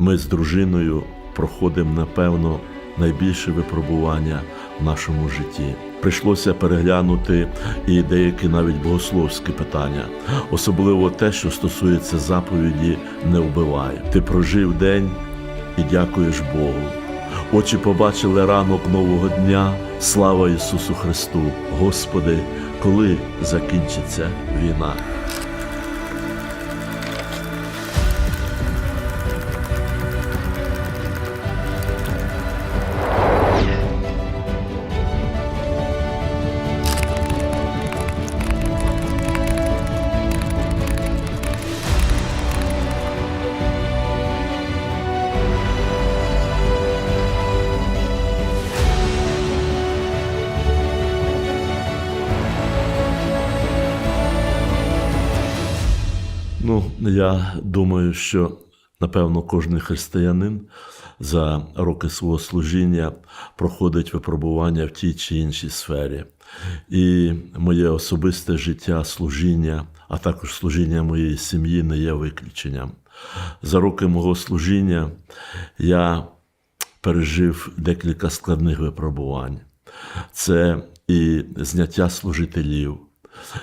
Ми з дружиною проходимо, напевно, найбільше випробування в нашому житті. Прийшлося переглянути і деякі навіть богословські питання, особливо те, що стосується заповіді не вбивай. Ти прожив день і дякуєш Богу. Очі побачили ранок нового дня. Слава Ісусу Христу! Господи, коли закінчиться війна? Я думаю, що напевно кожен християнин за роки свого служіння проходить випробування в тій чи іншій сфері. І моє особисте життя, служіння, а також служіння моєї сім'ї не є виключенням. За роки мого служіння я пережив декілька складних випробувань. Це і зняття служителів,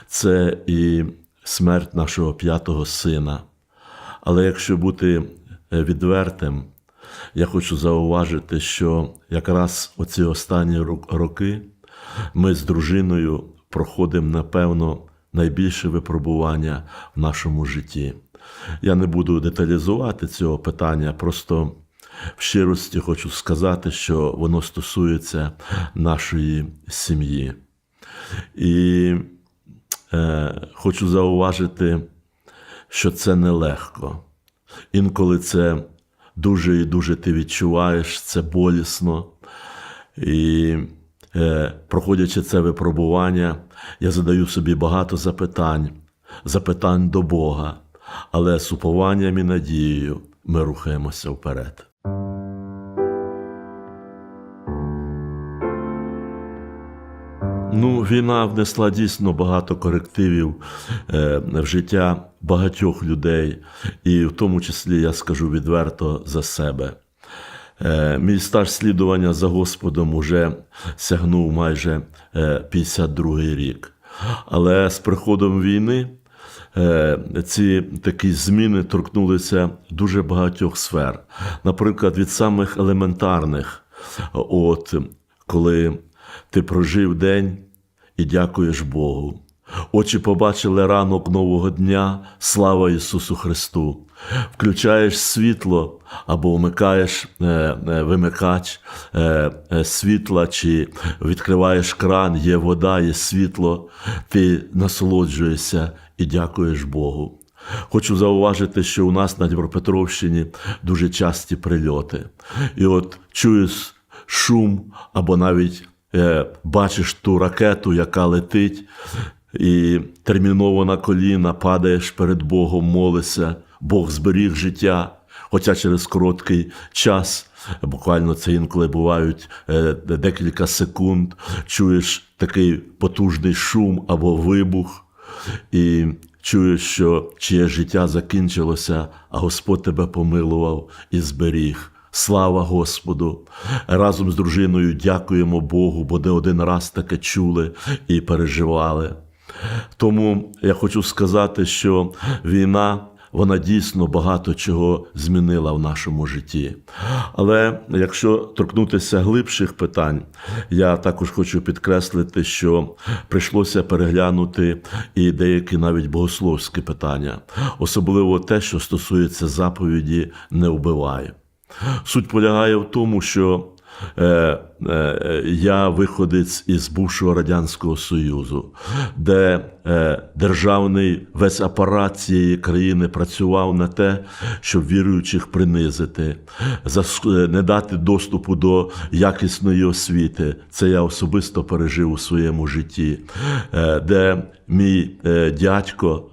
це і смерть нашого п'ятого сина. Але якщо бути е, відвертим, я хочу зауважити, що якраз оці останні роки ми з дружиною проходимо, напевно, найбільше випробування в нашому житті. Я не буду деталізувати цього питання, просто в щирості хочу сказати, що воно стосується нашої сім'ї. І хочу зауважити, що це нелегко. Інколи це дуже і дуже ти відчуваєш, це болісно. І е, проходячи це випробування, я задаю собі багато запитань, запитань до Бога, але з упованням і надією ми рухаємося вперед. Ну, війна внесла дійсно багато корективів е, в життя багатьох людей, і в тому числі я скажу відверто за себе. Е, Мій стаж слідування за Господом уже сягнув майже е, 52 рік. Але з приходом війни е, ці такі зміни торкнулися дуже багатьох сфер. Наприклад, від самих елементарних, от коли ти прожив день і дякуєш Богу. Очі побачили ранок нового дня, слава Ісусу Христу. Включаєш світло або вмикаєш е, е, вимикач е, е, світла, чи відкриваєш кран, є вода, є світло, ти насолоджуєшся і дякуєш Богу. Хочу зауважити, що у нас на Дніпропетровщині дуже часті прильоти. І от чуєш шум або навіть бачиш ту ракету, яка летить, і терміново на коліна падаєш перед Богом, молишся, Бог зберіг життя, хоча через короткий час, буквально це інколи бувають е, декілька секунд, чуєш такий потужний шум або вибух, і чуєш, що чиє життя закінчилося, а Господь тебе помилував і зберіг. Слава Господу! Разом з дружиною дякуємо Богу, бо не один раз таке чули і переживали. Тому я хочу сказати, що війна. Вона дійсно багато чого змінила в нашому житті. Але якщо торкнутися глибших питань, я також хочу підкреслити, що прийшлося переглянути і деякі навіть богословські питання, особливо те, що стосується заповіді не вбивай. Суть полягає в тому, що е, я виходець із бувшого Радянського Союзу, де е, державний весь апарат цієї країни працював на те, щоб віруючих принизити, е, не дати доступу до якісної освіти. Це я особисто пережив у своєму житті, е, де мій е, дядько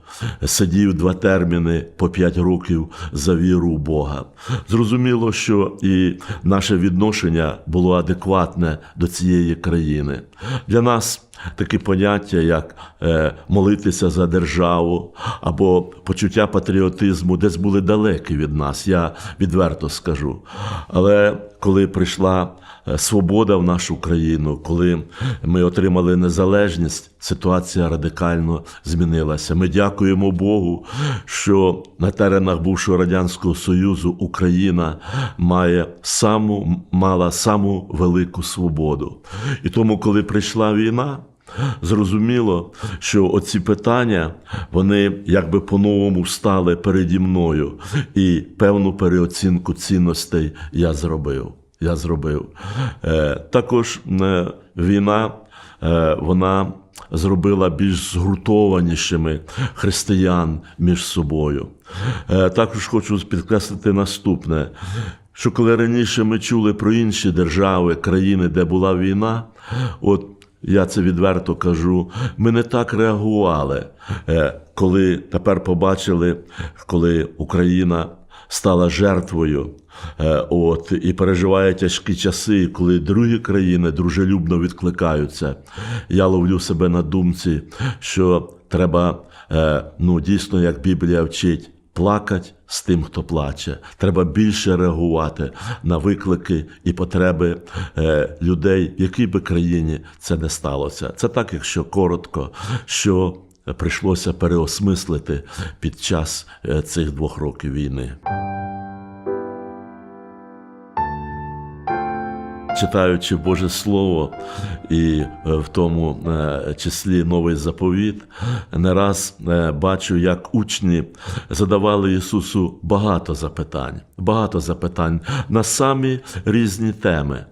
сидів два терміни по п'ять років за віру в Бога. Зрозуміло, що і наше відношення було адекватне до цієї країни. Для нас такі поняття, як е, молитися за державу або почуття патріотизму, десь були далекі від нас, я відверто скажу. Але коли прийшла е, свобода в нашу країну, коли ми отримали незалежність, ситуація радикально змінилася. Ми дякуємо Богу, що на теренах бувшого радянського союзу Україна має саму мала саму велику свободу. І тому, коли прийшла війна. Зрозуміло, що оці питання вони якби по-новому встали переді мною, і певну переоцінку цінностей я зробив. Я зробив. Е, також е, війна е, вона зробила більш згуртованішими християн між собою. Також хочу підкреслити наступне. Що коли раніше ми чули про інші держави, країни, де була війна, от я це відверто кажу. Ми не так реагували, е, коли тепер побачили, коли Україна стала жертвою. е, От і переживає тяжкі часи, коли другі країни дружелюбно відкликаються. Я ловлю себе на думці, що треба е, ну дійсно, як Біблія вчить, плакать з тим, хто плаче. Треба більше реагувати на виклики і потреби е, людей, в якій би країні це не сталося. Це так, якщо коротко, що прийшлося переосмислити під час е, цих двох років війни. Читаючи Боже Слово і е, в тому е, числі новий заповіт, не раз е, бачу, як учні задавали Ісусу багато запитань, багато запитань на самі різні теми.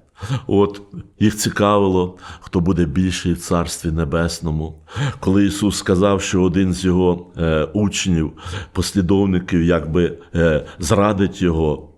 От їх цікавило, хто буде більший в Царстві Небесному. Коли Ісус сказав, що один з його учнів, послідовників, якби е, зрадить його.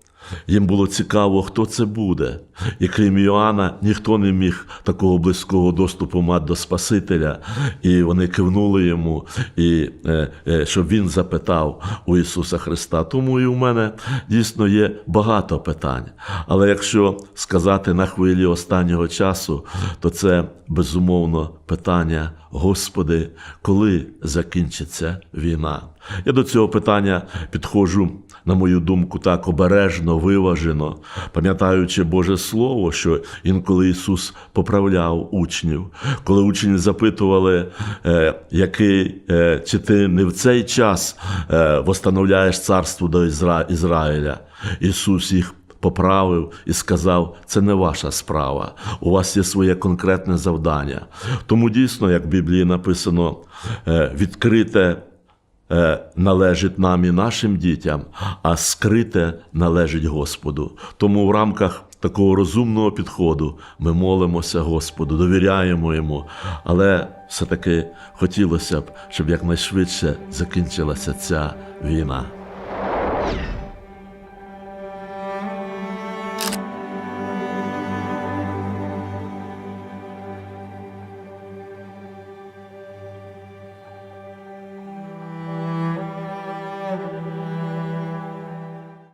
Їм було цікаво, хто це буде. І крім Йоанна, ніхто не міг такого близького доступу мати до Спасителя. І вони кивнули йому, і, е, е, щоб він запитав у Ісуса Христа. Тому і у мене дійсно є багато питань. Але якщо сказати на хвилі останнього часу, то це безумовно питання, Господи, коли закінчиться війна? Я до цього питання підходжу, на мою думку, так обережно, виважено, пам'ятаючи Боже Слово, що інколи Ісус поправляв учнів, коли учні запитували, е, який, е, чи ти не в цей час е, восстановляєш царство до Ізра... Ізраїля, Ісус їх поправив і сказав: це не ваша справа. У вас є своє конкретне завдання. Тому дійсно, як в Біблії написано, відкрите. Е, Належить нам і нашим дітям, а скрите належить Господу. Тому в рамках такого розумного підходу ми молимося Господу, довіряємо йому, але все-таки хотілося б, щоб якнайшвидше закінчилася ця війна.